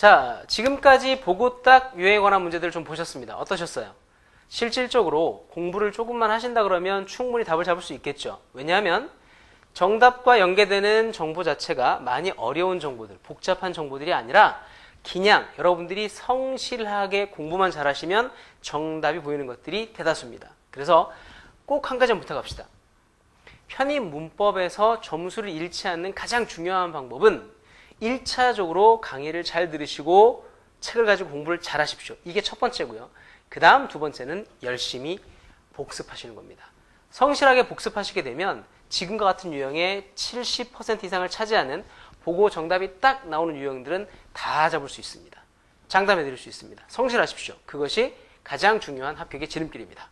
자, 지금까지 보고 딱 유형에 관한 문제들을 좀 보셨습니다. 어떠셨어요? 실질적으로 공부를 조금만 하신다 그러면 충분히 답을 잡을 수 있겠죠. 왜냐하면 정답과 연계되는 정보 자체가 많이 어려운 정보들, 복잡한 정보들이 아니라 그냥 여러분들이 성실하게 공부만 잘하시면 정답이 보이는 것들이 대다수입니다. 그래서 꼭 한 가지 부탁합시다. 편입 문법에서 점수를 잃지 않는 가장 중요한 방법은 1차적으로 강의를 잘 들으시고 책을 가지고 공부를 잘 하십시오. 이게 첫 번째고요. 그 다음 두 번째는 열심히 복습하시는 겁니다. 성실하게 복습하시게 되면 지금과 같은 유형의 70% 이상을 차지하는 보고 정답이 딱 나오는 유형들은 다 잡을 수 있습니다. 장담해 드릴 수 있습니다. 성실하십시오. 그것이 가장 중요한 합격의 지름길입니다.